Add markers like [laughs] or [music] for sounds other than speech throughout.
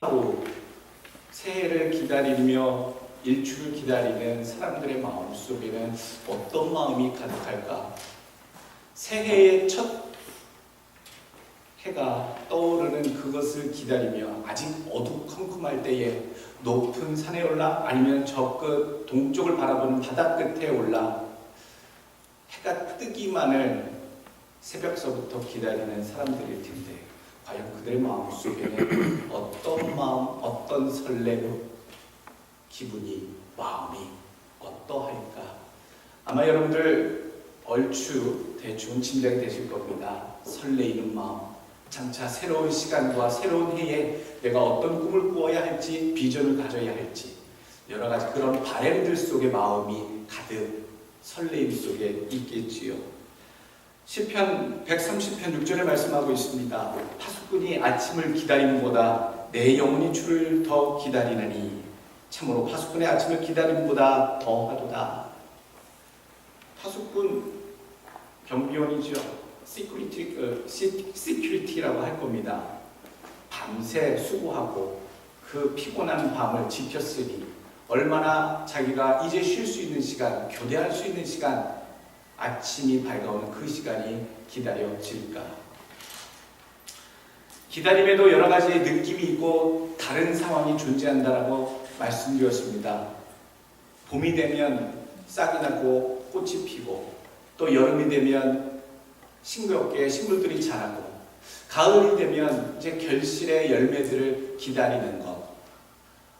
하고 새해를 기다리며 일출을 기다리는 사람들의 마음 속에는 어떤 마음이 가득할까? 새해의 첫 해가 떠오르는 그것을 기다리며 아직 어두컴컴할 때에 높은 산에 올라 아니면 저 끝 동쪽을 바라보는 바다 끝에 올라 해가 뜨기만을 새벽서부터 기다리는 사람들일 텐데 과연 그들의 마음 속에는 어떤 마음, 어떤 설렘, 기분이, 마음이 어떠할까? 아마 여러분들 얼추 대충 짐작이 되실 겁니다. 설레이는 마음, 장차 새로운 시간과 새로운 해에 내가 어떤 꿈을 꾸어야 할지, 비전을 가져야 할지, 여러 가지 그런 바램들 속에 마음이 가득 설레임 속에 있겠지요. 시편 130편 6절에 말씀하고 있습니다. 파수꾼이 아침을 기다림보다 내 영혼이 주를 더 기다리나니 참으로 파수꾼의 아침을 기다림보다 더하도다. 파수꾼 경비원이죠. 시큐리티 어, 시, 시큐리티라고 할 겁니다. 밤새 수고하고 그 피곤한 밤을 지켰으니 얼마나 자기가 이제 쉴 수 있는 시간, 교대할 수 있는 시간 아침이 밝아오는 그 시간이 기다려질까? 기다림에도 여러 가지 느낌이 있고 다른 상황이 존재한다라고 말씀드렸습니다. 봄이 되면 싹이 나고 꽃이 피고 또 여름이 되면 싱그럽게 식물들이 자라고 가을이 되면 이제 결실의 열매들을 기다리는 것.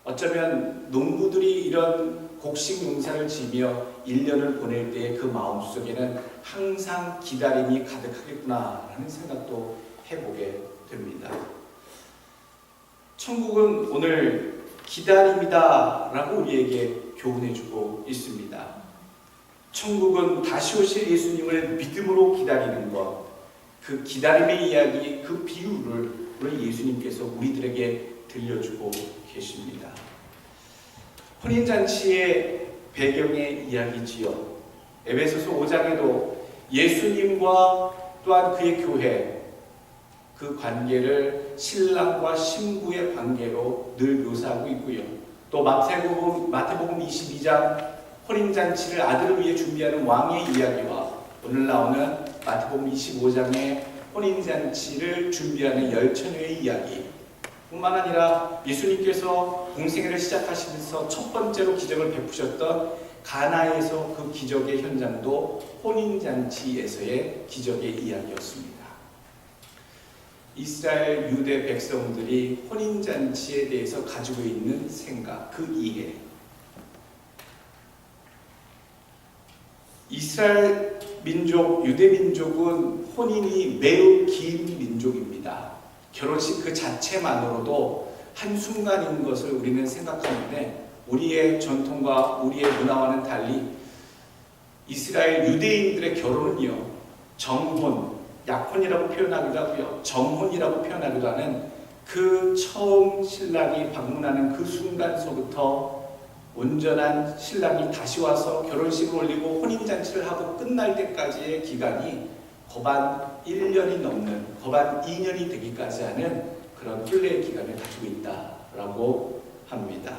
어쩌면 농부들이 이런 곡식 농사를 지며 1년을 보낼 때의 그 마음 속에는 항상 기다림이 가득하겠구나라는 생각도 해보게 됩니다. 천국은 오늘 기다림이다 라고 우리에게 교훈해주고 있습니다. 천국은 다시 오실 예수님을 믿음으로 기다리는 것, 그 기다림의 이야기, 그 비유를 오늘 예수님께서 우리들에게 들려주고 계십니다. 혼인잔치의 배경의 이야기지요. 에베소서 5장에도 예수님과 또한 그의 교회 그 관계를 신랑과 신부의 관계로 늘 묘사하고 있고요. 또 마태복음 마태복음 22장 혼인잔치를 아들을 위해 준비하는 왕의 이야기와 오늘 나오는 마태복음 25장의 혼인잔치를 준비하는 열처녀의 이야기 뿐만 아니라 예수님께서 공생애를 시작하시면서 첫 번째로 기적을 베푸셨던 가나에서 그 기적의 현장도 혼인잔치에서의 기적의 이야기였습니다. 이스라엘 유대 백성들이 혼인잔치에 대해서 가지고 있는 생각, 그 이해. 이스라엘 민족, 유대 민족은 혼인이 매우 긴 민족입니다. 결혼식 그 자체만으로도 한순간인 것을 우리는 생각하는데 우리의 전통과 우리의 문화와는 달리 이스라엘 유대인들의 결혼은요 정혼, 약혼이라고 표현하기도 하고요 정혼이라고 표현하기도 하는 그 처음 신랑이 방문하는 그 순간서부터 온전한 신랑이 다시 와서 결혼식을 올리고 혼인잔치를 하고 끝날 때까지의 기간이 거반 1년이 넘는 거반 2년이 되기까지 하는 그런 혼례의 기간을 가지고 있다라고 합니다.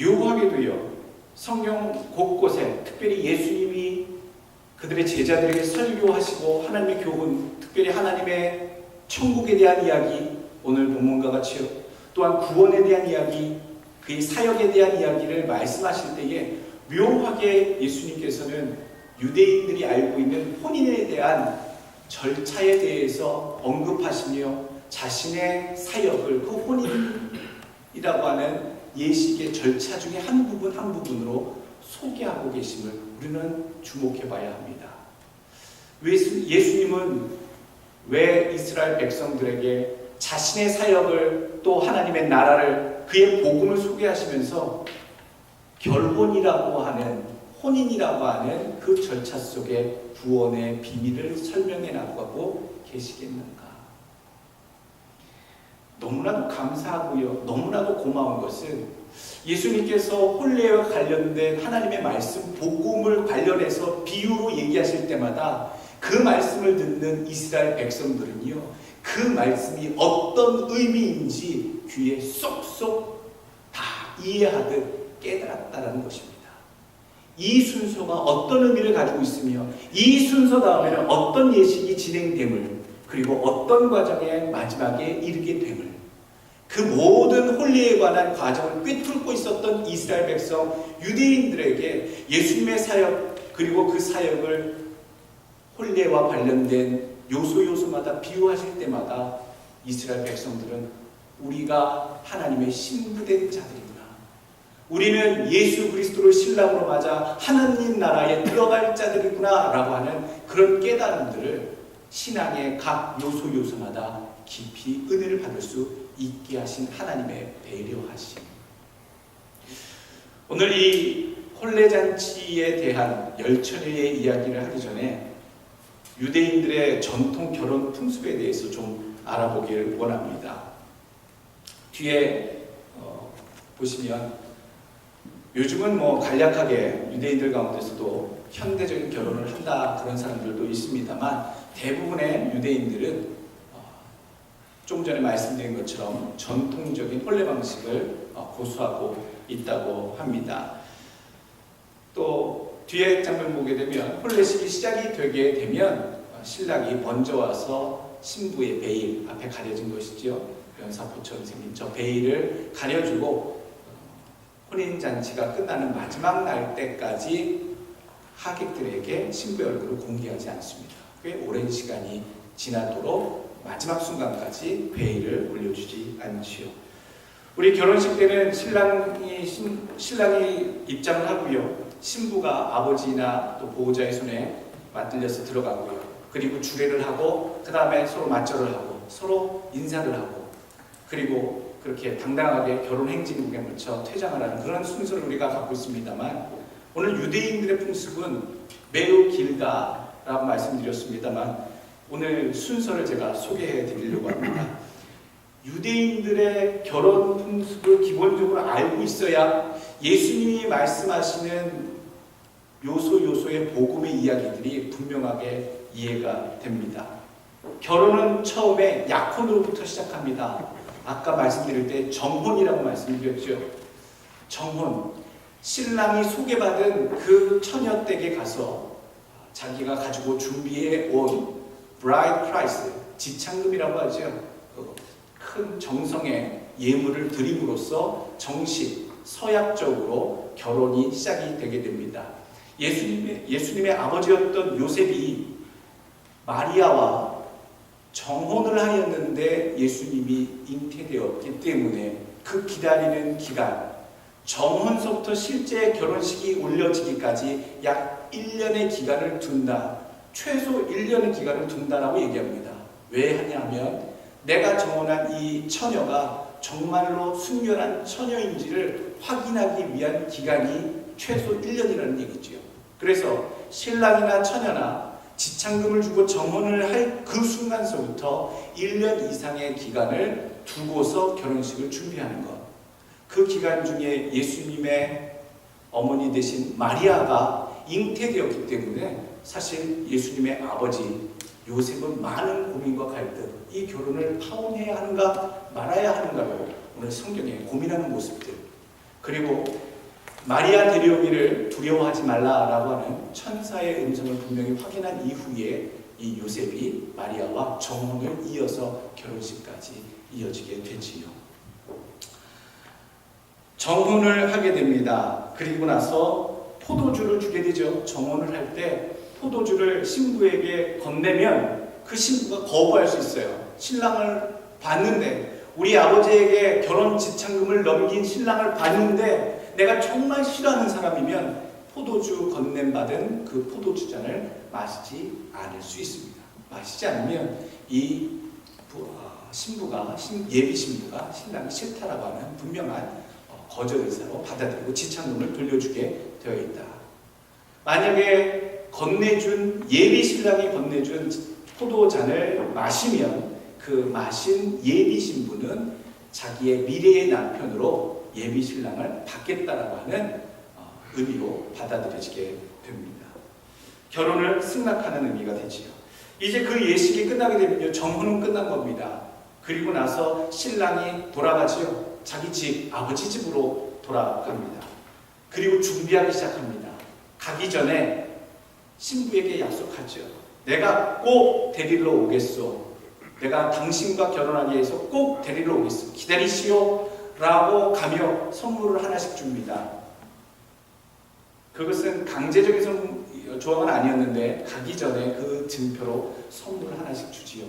묘하게도요. 성경 곳곳에 특별히 예수님이 그들의 제자들에게 설교하시고 하나님의 교훈, 특별히 하나님의 천국에 대한 이야기, 오늘 본문과 같이요. 또한 구원에 대한 이야기, 그의 사역에 대한 이야기를 말씀하실 때에 묘하게 예수님께서는 유대인들이 알고 있는 혼인에 대한 절차에 대해서 언급하시며 자신의 사역을 그 혼인이라고 하는 예식의 절차 중에 한 부분 한 부분으로 소개하고 계심을 우리는 주목해 봐야 합니다. 예수님은 왜 이스라엘 백성들에게 자신의 사역을 또 하나님의 나라를 그의 복음을 소개하시면서 결혼이라고 하는 혼인이라고 하는 그 절차 속에 구원의 비밀을 설명해 나가고 계시겠는가? 너무나도 감사하고요. 너무나도 고마운 것은 예수님께서 혼례와 관련된 하나님의 말씀, 복음을 관련해서 비유로 얘기하실 때마다 그 말씀을 듣는 이스라엘 백성들은요. 그 말씀이 어떤 의미인지 귀에 쏙쏙 다 이해하듯 깨달았다는 것입니다. 이 순서가 어떤 의미를 가지고 있으며 이 순서 다음에는 어떤 예식이 진행됨을 그리고 어떤 과정의 마지막에 이르게 됨을 그 모든 홀리에 관한 과정을 꿰뚫고 있었던 이스라엘 백성 유대인들에게 예수님의 사역 그리고 그 사역을 홀리와 관련된 요소 요소마다 비유하실 때마다 이스라엘 백성들은 우리가 하나님의 신부된 자들이구나. 우리는 예수 그리스도를 신랑으로 맞아 하나님 나라에 들어갈 자들이구나라고 하는 그런 깨달음들을 신앙의 각 요소 요소마다 깊이 은혜를 받을 수 있게 하신 하나님의 배려하심. 오늘 이 혼례잔치에 대한 열천의 이야기를 하기 전에 유대인들의 전통 결혼 풍습에 대해서 좀 알아보기를 원합니다. 뒤에 어, 보시면 요즘은 뭐 간략하게 유대인들 가운데서도 현대적인 결혼을 한다 그런 사람들도 있습니다만 대부분의 유대인들은 어, 좀 전에 말씀드린 것처럼 전통적인 혼례 방식을 어, 고수하고 있다고 합니다. 또 뒤에 장면 보게 되면 혼례식이 시작이 되게 되면 어, 신랑이 먼저 와서 신부의 베일 앞에 가려진 것이지요. 연사포처럼 생긴 저 베일을 가려주고 어, 혼인 잔치가 끝나는 마지막 날 때까지 하객들에게 신부의 얼굴을 공개하지 않습니다. 꽤 오랜 시간이 지나도록 마지막 순간까지 베일을 올려주지 않지요. 우리 결혼식 때는 신랑이 신, 신랑이 입장을 하고요. 신부가 아버지나 또 보호자의 손에 맞들려서 들어가고요. 그리고 주례를 하고 그 다음에 서로 맞절을 하고 서로 인사를 하고 그리고 그렇게 당당하게 결혼 행진국에 걸쳐 퇴장을 하는 그런 순서를 우리가 갖고 있습니다만 오늘 유대인들의 풍습은 매우 길다라고 말씀드렸습니다만 오늘 순서를 제가 소개해 드리려고 합니다. 유대인들의 결혼 풍습을 기본적으로 알고 있어야 예수님이 말씀하시는 요소 요소의 복음의 이야기들이 분명하게 이해가 됩니다. 결혼은 처음에 약혼으로부터 시작합니다. 아까 말씀드릴 때 정혼이라고 말씀드렸죠. 정혼. 신랑이 소개받은 그 처녀 댁에 가서 자기가 가지고 준비해 온 브라이드 프라이스, 지창금이라고 하죠. 그큰 정성의 예물을 드림으로써 정식, 서약적으로 결혼이 시작이 되게 됩니다. 예수님의, 예수님의 아버지였던 요셉이 마리아와 정혼을 하였는데 예수님이 잉태되었기 때문에 그 기다리는 기간, 정혼서부터 실제 결혼식이 올려지기까지 약 1년의 기간을 둔다. 최소 1년의 기간을 둔다라고 얘기합니다. 왜 하냐면 내가 정혼한 이 처녀가 정말로 순결한 처녀인지를 확인하기 위한 기간이 최소 1년이라는 얘기지요. 그래서 신랑이나 처녀나 지창금을 주고 정혼을 할 그 순간서부터 1년 이상의 기간을 두고서 결혼식을 준비하는 것. 그 기간 중에 예수님의 어머니 되신 마리아가 잉태되었기 때문에 사실 예수님의 아버지 요셉은 많은 고민과 갈등, 이 결혼을 파혼해야 하는가 말아야 하는가로 오늘 성경에 고민하는 모습들. 그리고 마리아 데려오기를 두려워하지 말라라고 하는 천사의 음성을 분명히 확인한 이후에 이 요셉이 마리아와 정혼을 이어서 결혼식까지 이어지게 되지요. 정혼을 하게 됩니다. 그리고 나서 포도주를 주게 되죠. 정혼을 할 때 포도주를 신부에게 건네면 그 신부가 거부할 수 있어요. 신랑을 봤는데 우리 아버지에게 결혼 지창금을 넘긴 신랑을 봤는데 내가 정말 싫어하는 사람이면 포도주 건넨 받은 그 포도주 잔을 마시지 않을 수 있습니다. 마시지 않으면 이 부- 아, 신부가 신- 예비 신부가 신랑이 싫다라고 하는 분명한 어, 거절 의사로 받아들이고 지창금을 돌려주게 되어 있다. 만약에 건네준 예비 신랑이 건네준 포도잔을 마시면 그 마신 예비 신부는 자기의 미래의 남편으로 예비 신랑을 받겠다라고 하는 어, 의미로 받아들여지게 됩니다. 결혼을 승낙하는 의미가 되지요. 이제 그 예식이 끝나게 되면요. 정혼은 끝난 겁니다. 그리고 나서 신랑이 돌아가지요. 자기 집, 아버지 집으로 돌아갑니다. 그리고 준비하기 시작합니다. 가기 전에 신부에게 약속하죠. 내가 꼭 데리러 오겠소. 내가 당신과 결혼하기 위해서 꼭 데리러 오겠소. 기다리시오. 라고 가며 선물을 하나씩 줍니다. 그것은 강제적인 선- 조항은 아니었는데 가기 전에 그 증표로 선물을 하나씩 주지요.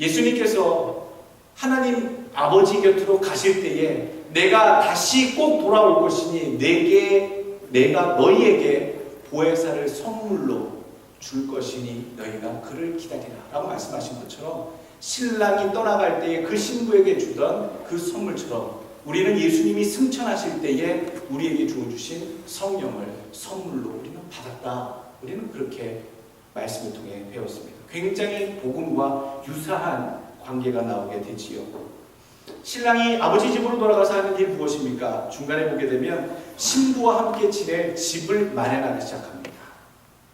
예수님께서 하나님 아버지 곁으로 가실 때에 내가 다시 꼭 돌아올 것이니 내게 내가 너희에게 보혜사를 선물로 줄 것이니 너희가 그를 기다리라 라고 말씀하신 것처럼 신랑이 떠나갈 때에 그 신부에게 주던 그 선물처럼 우리는 예수님이 승천하실 때에 우리에게 주어주신 성령을 선물로 우리는 받았다. 우리는 그렇게 말씀을 통해 배웠습니다. 굉장히 복음과 유사한 관계가 나오게 되지요. 신랑이 아버지 집으로 돌아가서 하는 일 무엇입니까? 중간에 보게 되면 신부와 함께 지낼 집을 마련하기 시작합니다.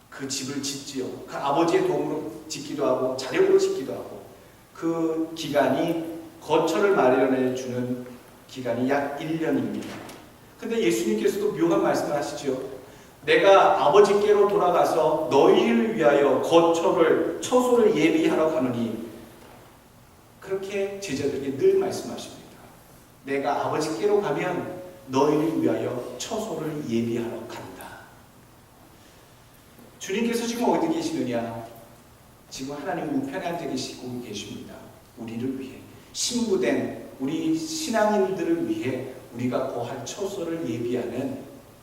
그 집을 짓지요. 그 아버지의 도움으로 짓기도 하고 자력으로 짓기도 하고 그 기간이 거처를 마련해 주는 기간이 약 1년입니다. 근데 예수님께서도 묘한 말씀을 하시죠. 내가 아버지께로 돌아가서 너희를 위하여 거처를 처소를 예비하러 가느니 그렇게 제자들에게 늘 말씀하십니다. 내가 아버지께로 가면 너희를 위하여 처소를 예비하러 간다. 주님께서 지금 어디 계시느냐? 지금 하나님 우편에 앉아 계시고 계십니다. 우리를 위해 신부된 우리 신앙인들을 위해 우리가 거할 처소를 예비하는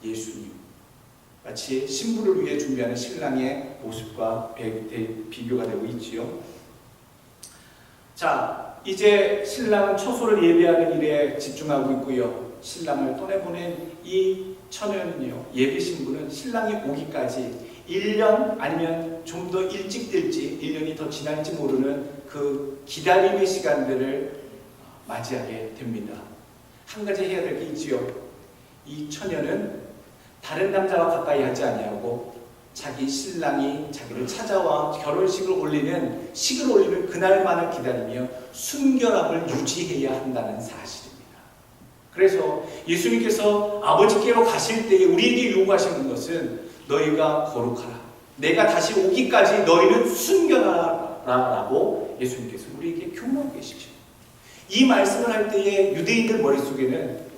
예수님. 마치 신부를 위해 준비하는 신랑의 모습과 비교가 되고 있지요. 자, 이제 신랑은 처소를 예비하는 일에 집중하고 있고요. 신랑을 떠내보낸 이 처녀는요, 예비 신부는 신랑이 오기까지 1년 아니면 좀 더 일찍 될지 1년이 더 지날지 모르는 그 기다림의 시간들을 맞이하게 됩니다. 한 가지 해야 될 게 있지요. 이 처녀는 다른 남자와 가까이 하지 아니하고 자기 신랑이 자기를 찾아와 결혼식을 올리는 식을 올리는 그날만을 기다리며 순결함을 유지해야 한다는 사실입니다. 그래서 예수님께서 아버지께로 가실 때에 우리에게 요구하시는 것은 너희가 거룩하라. 내가 다시 오기까지 너희는 순결하라라고 예수님께서 우리에게 교훈하고 계시죠. 이 말씀을 할 때에 유대인들 머릿속에는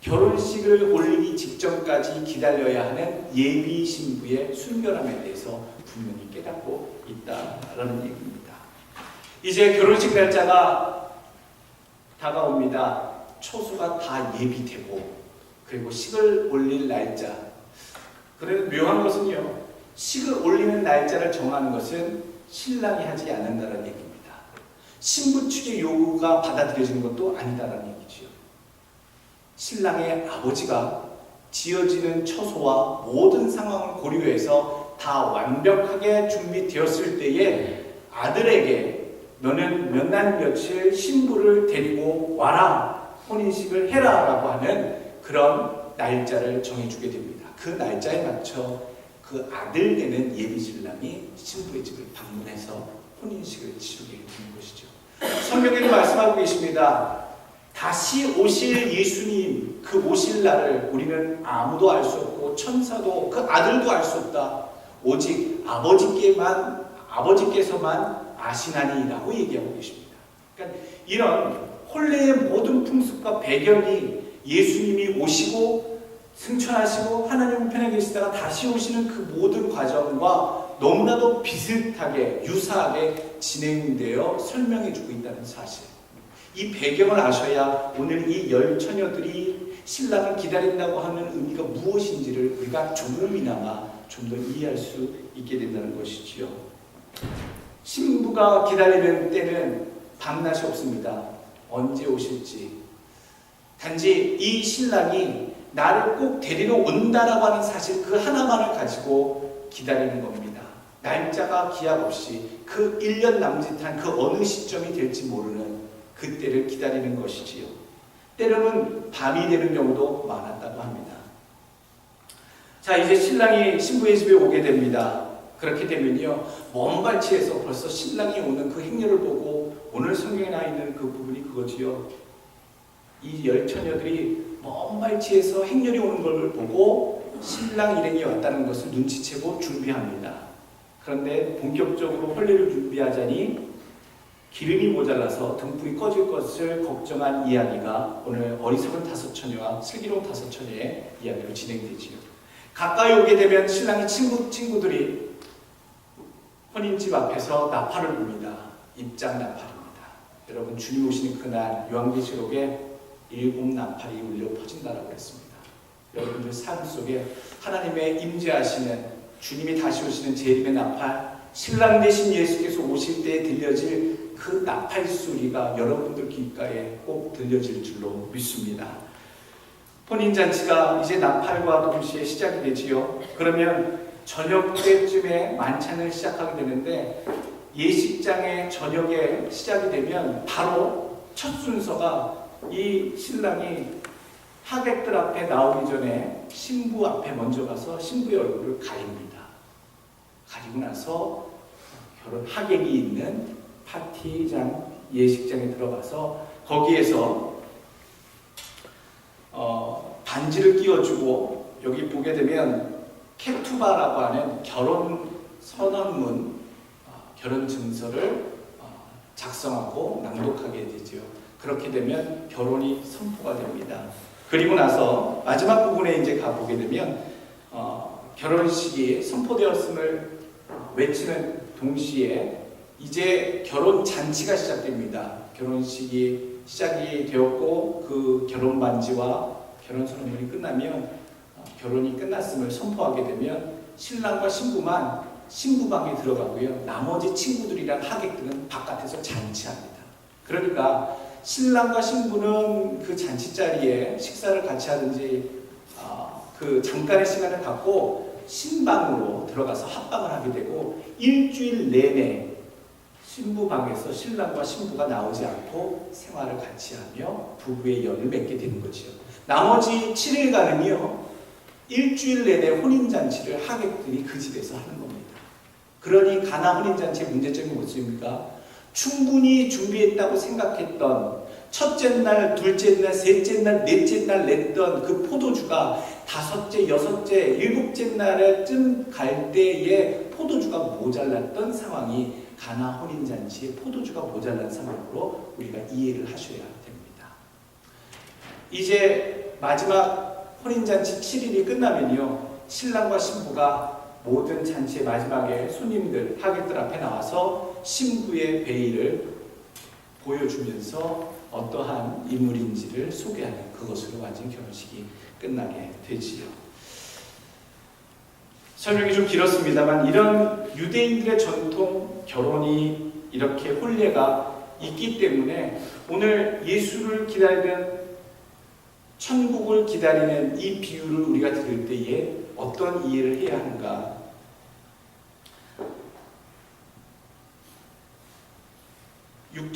결혼식을 올리기 직전까지 기다려야 하는 예비 신부의 순결함에 대해서 분명히 깨닫고 있다라는 얘기입니다. 이제 결혼식 날짜가 다가옵니다. 초수가 다 예비되고 그리고 식을 올릴 날짜. 그런데 묘한 것은요. 식을 올리는 날짜를 정하는 것은 신랑이 하지 않는다는 얘기입니다. 신부 측의 요구가 받아들여지는 것도 아니다라는 얘기죠. 신랑의 아버지가 지어지는 처소와 모든 상황을 고려해서 다 완벽하게 준비되었을 때에 아들에게 너는 몇 날 며칠 신부를 데리고 와라 혼인식을 해라라고 하는 그런 날짜를 정해주게 됩니다. 그 날짜에 맞춰 그 아들 되는 예비 신랑이 신부의 집을 방문해서 혼인식을 치르게 되는 것이죠. 성경에는 말씀하고 계십니다. 다시 오실 예수님 그 오실 날을 우리는 아무도 알 수 없고 천사도 그 아들도 알 수 없다. 오직 아버지께만 아버지께서만 아시나니라고 얘기하고 계십니다. 그러니까 이런 혼례의 모든 풍습과 배경이 예수님이 오시고 승천하시고 하나님 편에 계시다가 다시 오시는 그 모든 과정과 너무나도 비슷하게 유사하게 진행되어 설명해 주고 있다는 사실. 이 배경을 아셔야 오늘 이 열 처녀들이 신랑을 기다린다고 하는 의미가 무엇인지를 우리가 조금이나마 좀 더 이해할 수 있게 된다는 것이지요. 신부가 기다리는 때는 밤낮이 없습니다. 언제 오실지. 단지 이 신랑이 나를 꼭 데리러 온다라고 하는 사실 그 하나만을 가지고 기다리는 겁니다. 날짜가 기약 없이 그 1년 남짓한 그 어느 시점이 될지 모르는 그때를 기다리는 것이지요. 때로는 밤이 되는 경우도 많았다고 합니다. 자, 이제 신랑이 신부의 집에 오게 됩니다. 그렇게 되면요 먼 발치에서 벌써 신랑이 오는 그 행렬을 보고 오늘 성경에 나와 있는 그 부분이 그거지요. 이 열 처녀들이 먼 발치에서 행렬이 오는 걸 보고 신랑 일행이 왔다는 것을 눈치채고 준비합니다. 그런데 본격적으로婚礼를 준비하자니 기름이 모자라서 등불이 꺼질 것을 걱정한 이야기가 오늘 어리석은 다섯 처녀와 슬기로운 다섯 처녀의 이야기로 진행되지요. 가까이 오게 되면 신랑의 친구 친구들이 혼인집 앞에서 나팔을 붑니다. 입장 나팔입니다. 여러분 주님 오시는 그날 요한계시록에 일곱 나팔이 울려 퍼진다라고 했습니다. 여러분들 삶 속에 하나님의 임재하시는 주님이 다시 오시는 재림의 나팔, 신랑 되신 예수께서 오실 때 들려질 그 나팔 소리가 여러분들 귓가에 꼭 들려질 줄로 믿습니다. 혼인 잔치가 이제 나팔과 동시에 시작이 되지요. 그러면 저녁 때쯤에 만찬을 시작하게 되는데 예식장의 저녁에 시작이 되면 바로 첫 순서가 이 신랑이 하객들 앞에 나오기 전에 신부 앞에 먼저 가서 신부의 얼굴을 가립니다. 가리고 나서 결혼 하객이 있는 파티장 예식장에 들어가서 거기에서 어, 반지를 끼워주고 여기 보게 되면 케투바라고 하는 결혼 선언문, 어, 결혼 증서를 어, 작성하고 낭독하게 되죠. 그렇게 되면 결혼이 선포가 됩니다. 그리고 나서 마지막 부분에 이제 가보게 되면 어, 결혼식이 선포되었음을 외치는 동시에 이제 결혼 잔치가 시작됩니다. 결혼식이 시작이 되었고 그 결혼 반지와 결혼 선언문이 끝나면 어, 결혼이 끝났음을 선포하게 되면 신랑과 신부만 신부방에 들어가고요. 나머지 친구들이랑 하객들은 바깥에서 잔치합니다. 그러니까 신랑과 신부는 그 잔치 자리에 식사를 같이 하든지 어, 그 잠깐의 시간을 갖고 신방으로 들어가서 합방을 하게 되고 일주일 내내 신부 방에서 신랑과 신부가 나오지 않고 생활을 같이 하며 부부의 연을 맺게 되는 거지요. 나머지 7일간은요 일주일 내내 혼인 잔치를 하객들이 그 집에서 하는 겁니다. 그러니 가나 혼인 잔치의 문제점이 무엇입니까? 충분히 준비했다고 생각했던 첫째 날, 둘째 날, 셋째 날, 넷째 날 냈던 그 포도주가 다섯째, 여섯째, 일곱째 날에쯤 갈 때에 포도주가 모자랐던 상황이 가나 혼인 잔치에 포도주가 모자란 상황으로 우리가 이해를 하셔야 됩니다. 이제 마지막 혼인 잔치 7일이 끝나면요. 신랑과 신부가 모든 잔치의 마지막에 손님들, 하객들 앞에 나와서 신부의 베일을 보여주면서 어떠한 인물인지를 소개하는 그것으로 완전 결혼식이 끝나게 되지요. 설명이 좀 길었습니다만 이런 유대인들의 전통 결혼이 이렇게 혼례가 있기 때문에 오늘 예수를 기다리는 천국을 기다리는 이 비유를 우리가 들을 때에 어떤 이해를 해야 하는가?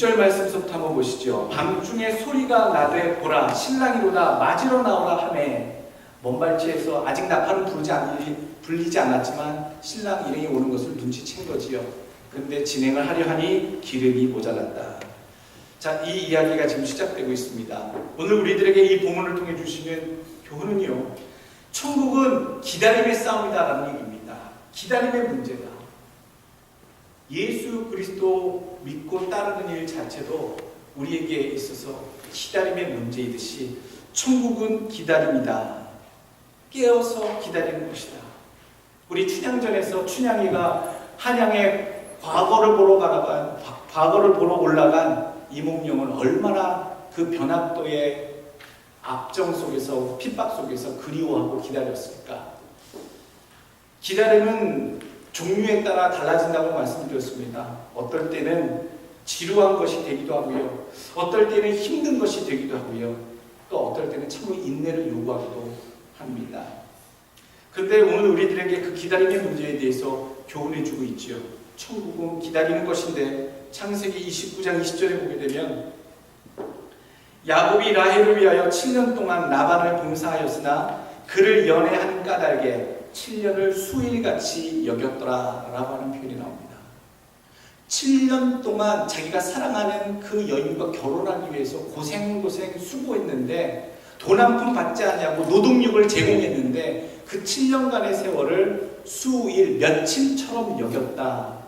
육절 말씀부터 한번 보시죠. 밤중에 소리가 나되 보라 신랑이로다 맞으러 나오라 하매 먼 발치에서 아직 나팔은 부르지 않, 불리지 않았지만 신랑 일행이 오는 것을 눈치챈 거지요. 근데 진행을 하려 하니 기름이 모자랐다. 자, 이 이야기가 지금 시작되고 있습니다. 오늘 우리들에게 이 본문을 통해 주시는 교훈은요. 천국은 기다림의 싸움이다라는 얘기입니다. 기다림의 문제다. 예수 그리스도 믿고 따르는 일 자체도 우리에게 있어서 기다림의 문제이듯이 천국은 기다림이다. 깨어서 기다리는 것이다. 우리 춘향전에서 춘향이가 한양의 과거를 보러 가다가 과거를 보러 올라간 이몽룡은 얼마나 그 변학도의 압정 속에서 핍박 속에서 그리워하고 기다렸을까? 기다림은 종류에 따라 달라진다고 말씀드렸습니다. 어떨 때는 지루한 것이 되기도 하고요. 어떨 때는 힘든 것이 되기도 하고요. 또 어떨 때는 참으로 인내를 요구하기도 합니다. 그런데 오늘 우리들에게 그 기다림의 문제에 대해서 교훈해 주고 있죠. 천국은 기다리는 것인데 창세기 29장 20절에 보게 되면 야곱이 라헬을 위하여 7년 동안 라반을 봉사하였으나 그를 연애하는 까닭에 7년을 수일같이 여겼더라 라고 하는 표현이 나옵니다. 7년 동안 자기가 사랑하는 그 여인과 결혼하기 위해서 고생고생 수고했는데 돈 한 푼 받지 않냐고 노동력을 제공했는데 그 7년간의 세월을 수일, 며칠처럼 여겼다.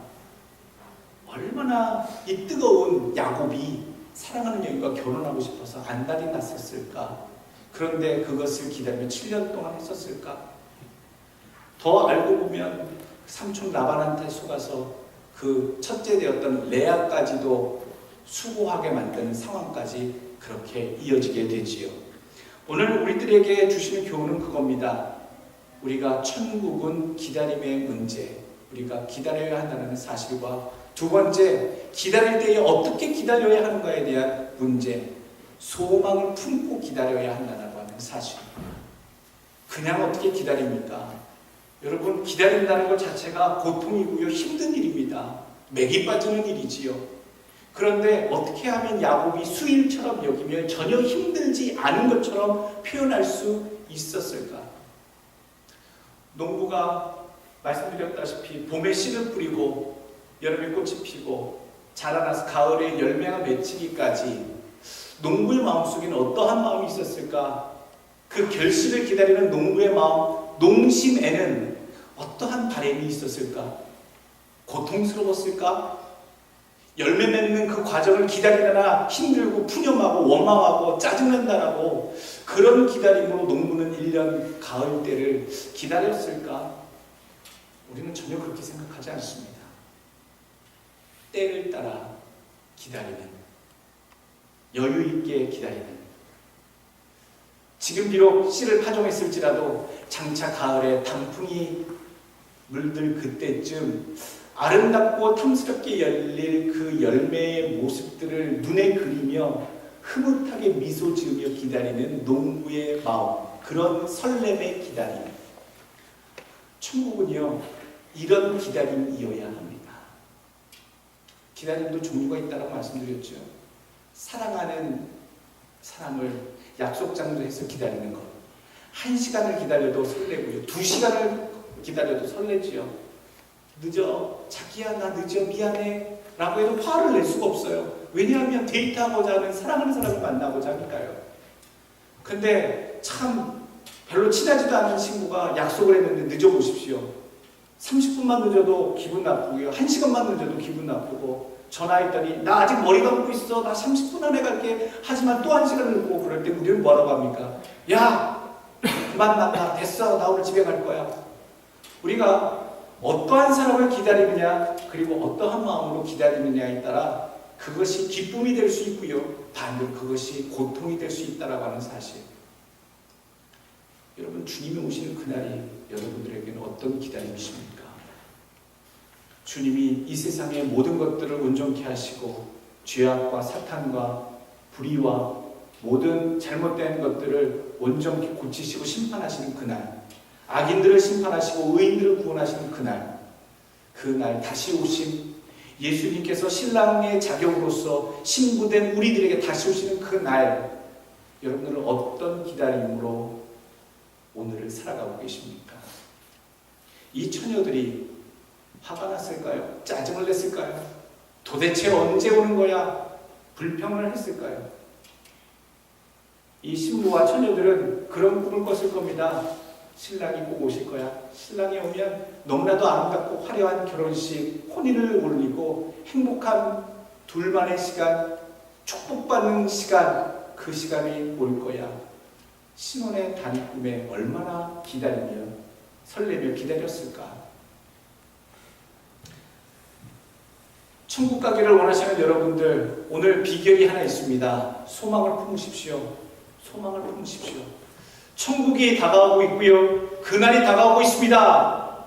얼마나 이 뜨거운 야곱이 사랑하는 여인과 결혼하고 싶어서 안달이 났었을까? 그런데 그것을 기다리며 7년 동안 했었을까? 더 알고 보면 삼촌 라반한테 속아서 그 첫째 되었던 레아까지도 수고하게 만드는 상황까지 그렇게 이어지게 되지요. 오늘 우리들에게 주시는 교훈은 그겁니다. 우리가 천국은 기다림의 문제, 우리가 기다려야 한다는 사실과 두 번째, 기다릴 때에 어떻게 기다려야 하는가에 대한 문제, 소망을 품고 기다려야 한다는 사실입니다. 그냥 어떻게 기다립니까? 여러분, 기다린다는 것 자체가 고통이고요, 힘든 일입니다. 맥이 빠지는 일이지요. 그런데 어떻게 하면 야곱이 수일처럼 여기며 전혀 힘들지 않은 것처럼 표현할 수 있었을까? 농부가 말씀드렸다시피 봄에 씨를 뿌리고 여름에 꽃이 피고 자라나서 가을에 열매가 맺히기까지 농부의 마음속에는 어떠한 마음이 있었을까? 그 결실을 기다리는 농부의 마음, 농심에는 어떠한 바램이 있었을까? 고통스러웠을까? 열매 맺는 그 과정을 기다리느라 힘들고 푸념하고 원망하고 짜증난다라고 그런 기다림으로 농부는 1년 가을 때를 기다렸을까? 우리는 전혀 그렇게 생각하지 않습니다. 때를 따라 기다리는 여유 있게 기다리는 지금 비록 씨를 파종했을지라도 장차 가을에 단풍이 물들 그때쯤 아름답고 탐스럽게 열릴 그 열매의 모습들을 눈에 그리며 흐뭇하게 미소 지으며 기다리는 농부의 마음 그런 설렘의 기다림 천국은요 이런 기다림이어야 합니다 기다림도 종류가 있다고 말씀드렸죠 사랑하는 사람을 약속 장소에서 기다리는 것. 한 시간을 기다려도 설레고요. 두 시간을 기다려도 설레지요. 늦어. 자기야, 나 늦어. 미안해. 라고 해도 화를 낼 수가 없어요. 왜냐하면 데이트하고자 하는 사랑하는 사람을 만나고자 하니까요. 근데 참 별로 친하지도 않은 친구가 약속을 했는데 늦어보십시오. 30분만 늦어도 기분 나쁘고요. 1시간만 늦어도 기분 나쁘고 전화했더니 나 아직 머리 감고 있어. 나 30분 안에 갈게. 하지만 또한 시간을 늦고 그럴 때 우리는 뭐라고 합니까? 야 [laughs] 그만 만나. 됐어. 나 오늘 집에 갈 거야. 우리가 어떠한 사람을 기다리느냐 그리고 어떠한 마음으로 기다리느냐에 따라 그것이 기쁨이 될 수 있고요. 반대로 그것이 고통이 될 수 있다라고 하는 사실. 여러분 주님이 오시는 그날이 여러분들에게는 어떤 기다림이십니까? 주님이 이 세상의 모든 것들을 온전케 하시고 죄악과 사탄과 불의와 모든 잘못된 것들을 온전케 고치시고 심판하시는 그날 악인들을 심판하시고 의인들을 구원하시는 그날 그날 다시 오신 예수님께서 신랑의 자격으로서 신부된 우리들에게 다시 오시는 그날 여러분들은 어떤 기다림으로 오늘을 살아가고 계십니까? 이 처녀들이 화가 났을까요? 짜증을 냈을까요? 도대체 언제 오는 거야? 불평을 했을까요? 이 신부와 처녀들은 그런 꿈을 꿨을 겁니다. 신랑이 꼭 오실 거야. 신랑이 오면 너무나도 아름답고 화려한 결혼식, 혼인을 올리고 행복한 둘만의 시간, 축복받는 시간, 그 시간이 올 거야. 신혼의 단위 꿈에 얼마나 기다리며 설레며 기다렸을까? 천국 가기를 원하시는 여러분들 오늘 비결이 하나 있습니다. 소망을 품으십시오. 소망을 품으십시오. 천국이 다가오고 있고요. 그날이 다가오고 있습니다.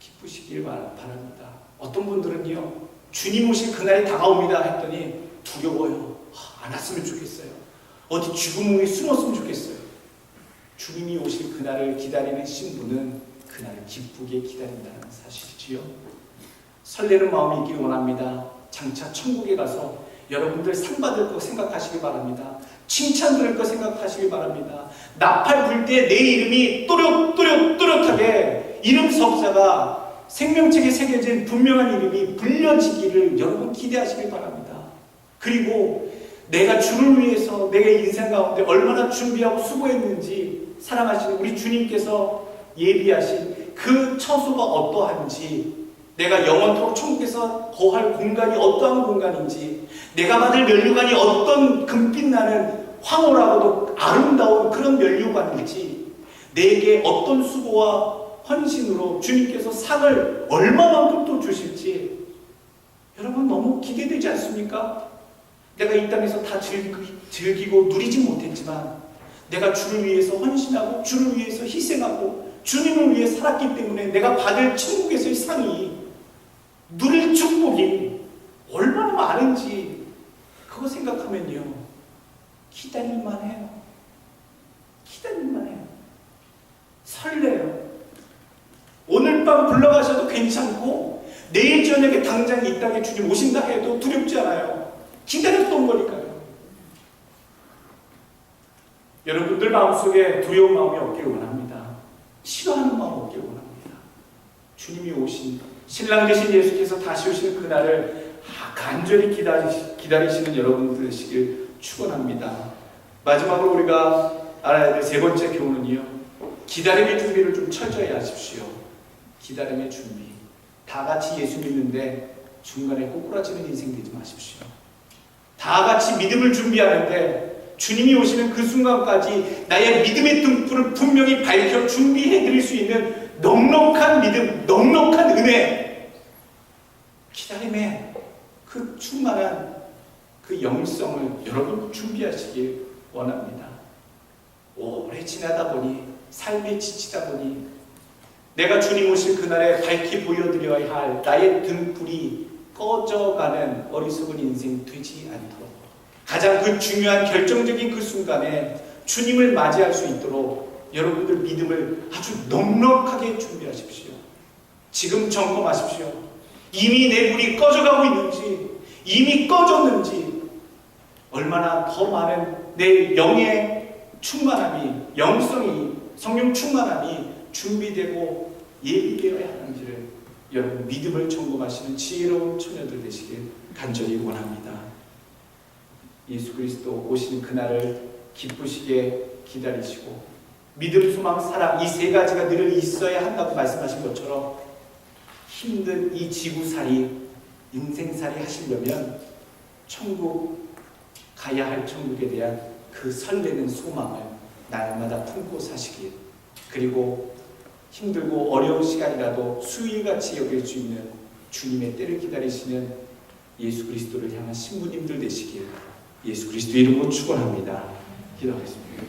기쁘시길 바랍니다. 어떤 분들은요. 주님 오실 그날이 다가옵니다 했더니 두려워요. 안 왔으면 좋겠어요. 어디 죽음에 숨었으면 좋겠어요. 주님이 오실 그날을 기다리는 신부는 그날을 기쁘게 기다린다는 사실이지요. 설레는 마음이 있기를 원합니다. 장차 천국에 가서 여러분들 상 받을 거 생각하시기 바랍니다. 칭찬 들을 거 생각하시기 바랍니다. 나팔 불 때 내 이름이 또렷또렷또렷하게 이름 석자가 생명책에 새겨진 분명한 이름이 불려지기를 여러분 기대하시길 바랍니다. 그리고 내가 주를 위해서 내가 인생 가운데 얼마나 준비하고 수고했는지 사랑하시는 우리 주님께서 예비하신 그 처소가 어떠한지 내가 영원토록 천국에서 거할 공간이 어떠한 공간인지 내가 받을 면류관이 어떤 금빛 나는 황홀하고도 아름다운 그런 면류관일지 내게 어떤 수고와 헌신으로 주님께서 상을 얼마만큼 또 주실지 여러분 너무 기대되지 않습니까? 내가 이 땅에서 다 즐기, 즐기 고 누리지 못했지만 내가 주를 위해서 헌신하고 주를 위해서 희생하고 주님을 위해 살았기 때문에 내가 받을 천국에서의 상이 누릴 축복이 얼마나 많은지 그거 생각하면요. 기다릴만 해요. 기다릴만 해요. 설레요. 오늘 밤 불러가셔도 괜찮고 내일 저녁에 당장 이 땅에 주님 오신다 해도 두렵지 않아요. 기다렸던 거니까요. 여러분들 마음속에 두려운 마음이 없기를 원합니다. 싫어하는 마음 없기를 원합니다. 주님이 오신 신랑 되신 예수께서 다시 오시는 그날을 간절히 기다리시, 기다리시는 여러분들 되시길 축원합니다. 마지막으로 우리가 알아야 될 세 번째 교훈은요. 기다림의 준비를 좀 철저히 하십시오. 기다림의 준비. 다 같이 예수 믿는데 중간에 꼬꾸라지는 인생 되지 마십시오. 다 같이 믿음을 준비하는데 주님이 오시는 그 순간까지 나의 믿음의 등불을 분명히 밝혀 준비해 드릴 수 있는 넉넉한 믿음, 넉넉한 은혜, 기다림에 그 충만한 그 영성을 여러분 준비하시길 원합니다. 오래 지나다 보니 삶에 지치다 보니 내가 주님 오실 그날에 밝히 보여드려야 할 나의 등불이 꺼져가는 어리석은 인생 되지 않도록 가장 그 중요한 결정적인 그 순간에 주님을 맞이할 수 있도록 여러분들 믿음을 아주 넉넉하게 준비하십시오. 지금 점검하십시오. 이미 내 불이 꺼져가고 있는지, 이미 꺼졌는지, 얼마나 더 많은 내 영의 충만함이, 영성이, 성령 충만함이 준비되고 예비되어야 하는지를 여러분 믿음을 점검하시는 지혜로운 처녀들 되시길 간절히 원합니다. 예수 그리스도 오시는 그날을 기쁘시게 기다리시고 믿음, 소망, 사랑 이 세 가지가 늘 있어야 한다고 말씀하신 것처럼 힘든 이 지구살이 인생살이 하시려면 천국 가야 할 천국에 대한 그 설레는 소망을 날마다 품고 사시길 그리고 힘들고 어려운 시간이라도 수일같이 여길 수 있는 주님의 때를 기다리시는 예수 그리스도를 향한 신부님들 되시길 예수 그리스도 이름으로 축원합니다. 기도하겠습니다.